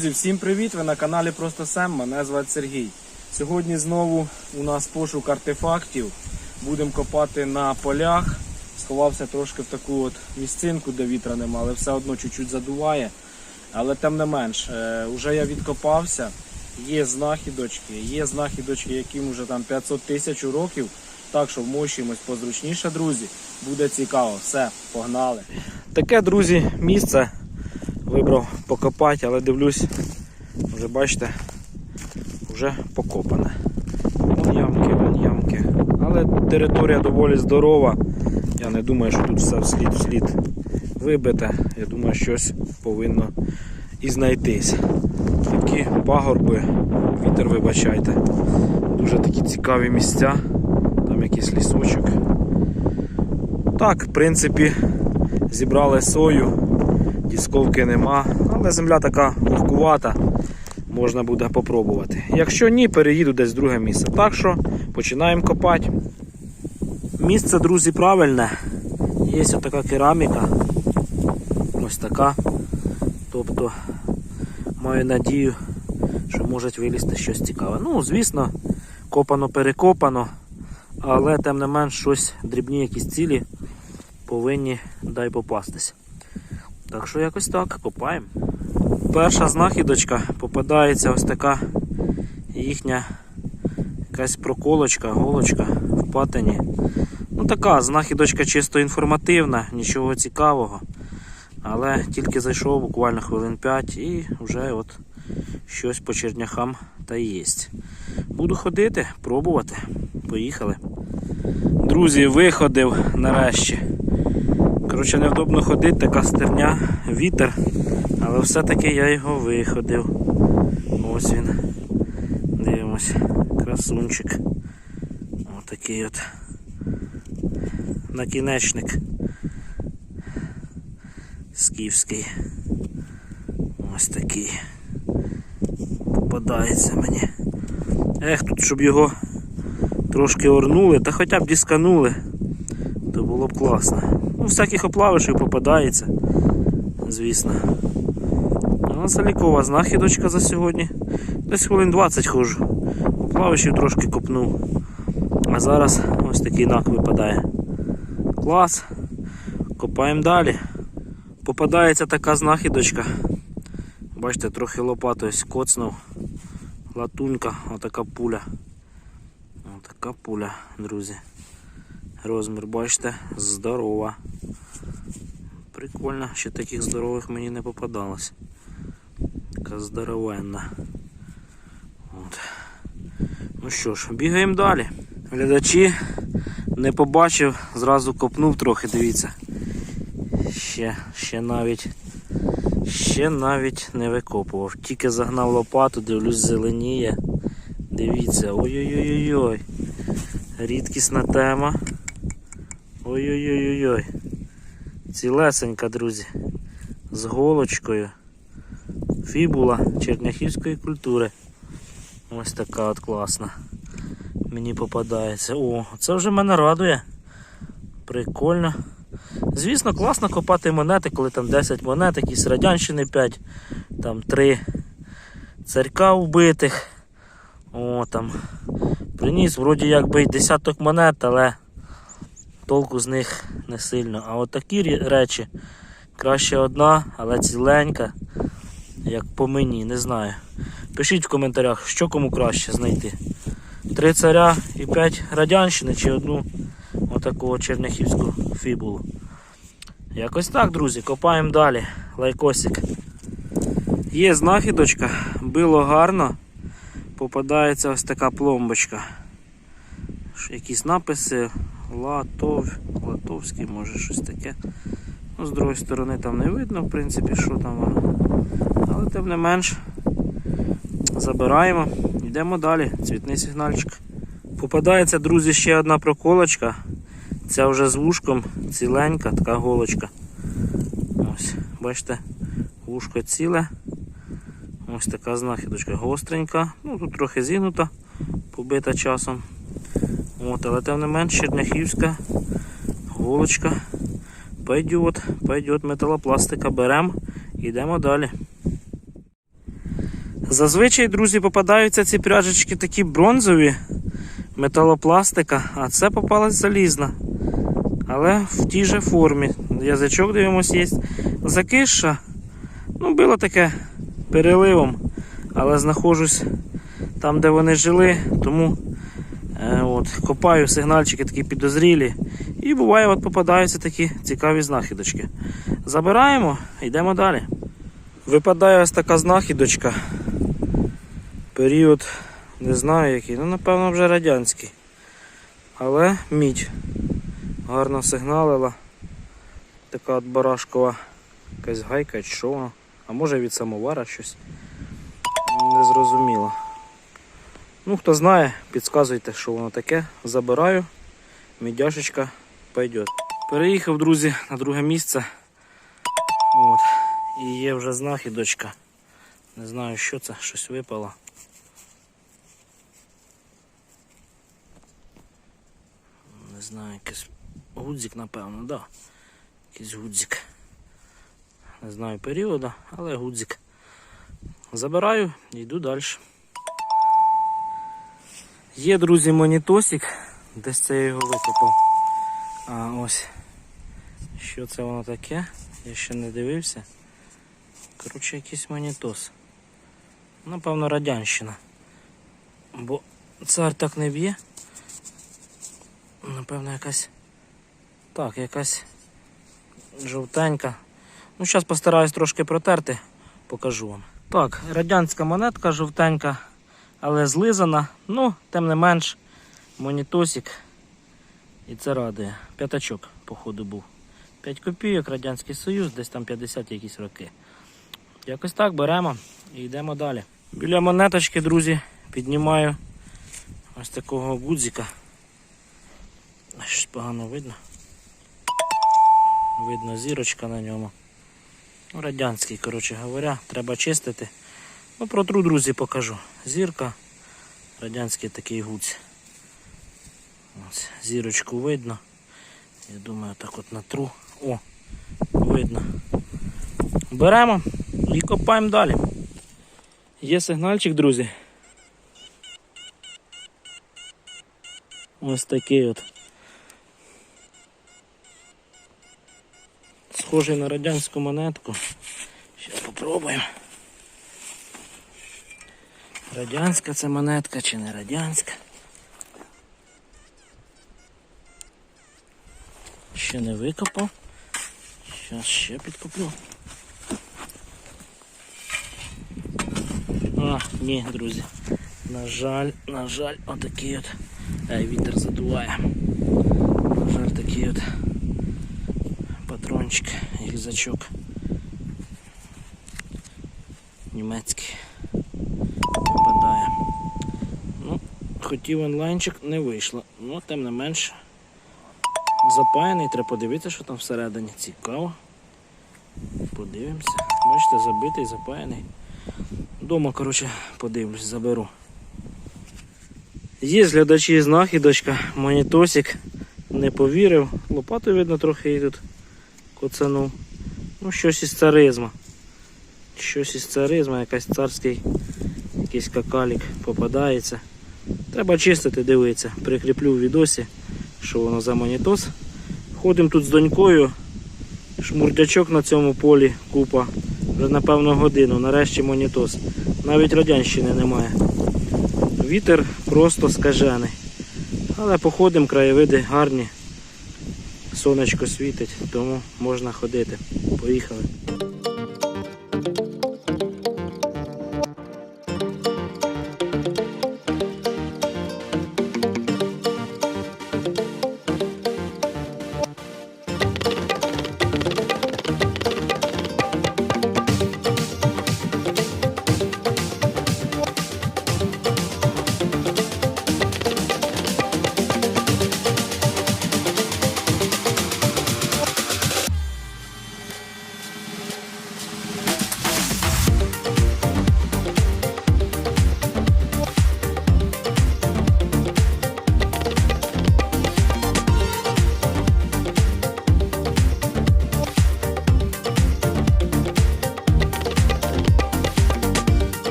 Друзі, всім привіт! Ви на каналі Просто Сем. Мене звати Сергій. Сьогодні знову у нас пошук артефактів. Будемо копати на полях. Сховався трошки в таку от місцинку, де вітра нема, але все одно чуть-чуть задуває. Але тим не менш, е, вже я відкопався. Є знахідочки, є знахідочки, яким вже там 500 тисяч років. Так що вмощуємось позручніше, друзі. Буде цікаво. Все, погнали. Таке, друзі, місце вибрав покопати, але дивлюсь, вже бачите, вже покопане. Вон ямки, вон ямки. Але територія доволі здорова. Я не думаю, що тут все вслід вслід вибите. Я думаю, щось повинно і знайтись. Такі пагорби, вітер вибачайте. Дуже такі цікаві місця. Там якийсь лісочок. Так, в принципі, зібрали сою. Дісковки нема, але земля така легкувата, можна буде попробувати. Якщо ні, переїду десь в друге місце. Так що починаємо копати. Місце, друзі, правильне. Є ось така кераміка. Ось така. Тобто маю надію, що може вилізти щось цікаве. Ну, звісно, копано-перекопано, але тим не менш щось дрібні якісь цілі повинні дай попастись. Так що якось так, копаємо. Перша знахідочка попадається ось така їхня якась проколочка, голочка в патині. Ну така знахідочка чисто інформативна, нічого цікавого. Але тільки зайшов буквально хвилин 5 і вже от щось по черняхам та й є. Буду ходити, пробувати. Поїхали. Друзі, виходив нарешті. Коротше, невдобно ходити, така стерня, вітер, але все-таки я його виходив. Ось він. Дивимось. Красунчик. Отакий от накінечник. Скіфський. Ось такий. Попадається мені. Ех, тут щоб його трошки орнули, та хоча б дісканули, то було б класно. Ну, всяких оплавишів попадається, звісно. Ну, залікова знахідочка за сьогодні. Десь хвилин 20 ходжу. Оплавишів трошки копнув. А зараз ось такий нак випадає. Клас. Копаємо далі. Попадається така знахідочка. Бачите, трохи лопатою коцнув. Латунька, отака пуля. Отака пуля, друзі. Розмір, бачите, здорова. Прикольно, ще таких здорових мені не попадалось. Така здоровенна. От. Ну що ж, бігаємо далі. Глядачі не побачив, зразу копнув трохи, дивіться. Ще, ще навіть ще навіть не викопував. Тільки загнав лопату, дивлюсь, зеленіє. Дивіться, ой-ой-ой-ой. Рідкісна тема. Ой-ой-ой-ой. Цілесенька, друзі. З голочкою. Фібула черняхівської культури. Ось така от класна. Мені попадається. О, це вже мене радує. Прикольно. Звісно, класно копати монети, коли там 10 монет, якісь радянщини 5, там 3 царька вбитих. О, там. Приніс, вроді якби й десяток монет, але толку з них не сильно. А от такі речі краще одна, але ціленька, як по мені, не знаю. Пишіть в коментарях, що кому краще знайти. Три царя і п'ять радянщини чи одну отакого черняхівську фібулу. Якось так, друзі, копаємо далі. Лайкосик. Є знахідочка, било гарно. Попадається ось така пломбочка. Якісь написи, Латов, Латовський, може щось таке. Ну, з другої сторони там не видно, в принципі, що там воно. Але тим не менш забираємо, йдемо далі. Цвітний сигнальчик. Попадається, друзі, ще одна проколочка. Ця вже з вушком, ціленька, така голочка. Ось, бачите, вушко ціле. Ось така знахідочка гостренька. Ну тут трохи зігнута, побита часом. От, але тим не менш черняхівська голочка. Пойдет, пойдет металопластика. Беремо, йдемо далі. Зазвичай, друзі, попадаються ці пряжечки такі бронзові, металопластика, а це попалась залізна. Але в тій же формі. Язичок, дивимось, є закиша. Ну, було таке переливом, але знаходжусь там, де вони жили, тому от, копаю сигнальчики такі підозрілі. І буває, от попадаються такі цікаві знахідочки. Забираємо, йдемо далі. Випадає ось така знахідочка. Період не знаю який, ну напевно вже радянський. Але мідь гарно сигналила. Така от барашкова якась гайка що воно. А може від самовара щось. Не зрозуміло. Ну, хто знає, підказуйте, що воно таке. Забираю. Мідяшечка пойдет. Переїхав, друзі, на друге місце. От. І є вже знахідочка. Не знаю, що це, щось випало. Не знаю, якийсь гудзик, напевно, да. Якийсь гудзик. Не знаю періоду, але гудзик. Забираю і йду далі. Є, друзі, монітосик. Десь це я його викопав. А ось. Що це воно таке? Я ще не дивився. Коротше, якийсь монітос. Напевно, радянщина. Бо цар так не б'є. Напевно, якась. Так, якась жовтенька. Ну, зараз постараюсь трошки протерти, покажу вам. Так, радянська монетка жовтенька, але злизана. Ну, тим не менш, монітосик. І це радує. П'ятачок, походу, був. 5 копійок, Радянський Союз, десь там 50 якісь роки. Якось так беремо і йдемо далі. Біля монеточки, друзі, піднімаю ось такого гудзика. Щось погано видно. Видно зірочка на ньому. Ну, радянський, коротше говоря, треба чистити. Ну, протру, друзі, покажу. Зірка, радянський такий гудз. Ось, зірочку видно. Я думаю, так от натру. О, видно. Беремо і копаємо далі. Є сигнальчик, друзі. Ось такий от. Схожий на радянську монетку. Зараз попробуємо. Радянська це монетка чи не радянська. Ще не викопав. Зараз ще підкоплю. А, ні, друзі. На жаль, на жаль, отакий от. Ай, вітер задуває. На жаль, такий от патрончик, рюкзачок. Німецький. Хотів онлайнчик, не вийшло. Ну, тим не менше. Запаяний, треба подивитися, що там всередині. Цікаво. Подивимося. Бачите, забитий, запаяний. Дома, коротше, подивлюсь, заберу. Є глядачі знахідочка, монітосик. Не повірив. Лопатою видно трохи її тут коцанув. Ну, щось із царизма. Щось із царизма, якась царський якийсь какалік попадається. Треба чистити, дивитися. Прикріплю в відосі, що воно за монітос. Ходимо тут з донькою. Шмурдячок на цьому полі купа. Вже напевно годину. Нарешті монітос. Навіть радянщини немає. Вітер просто скажений. Але походимо, краєвиди гарні. Сонечко світить, тому можна ходити. Поїхали.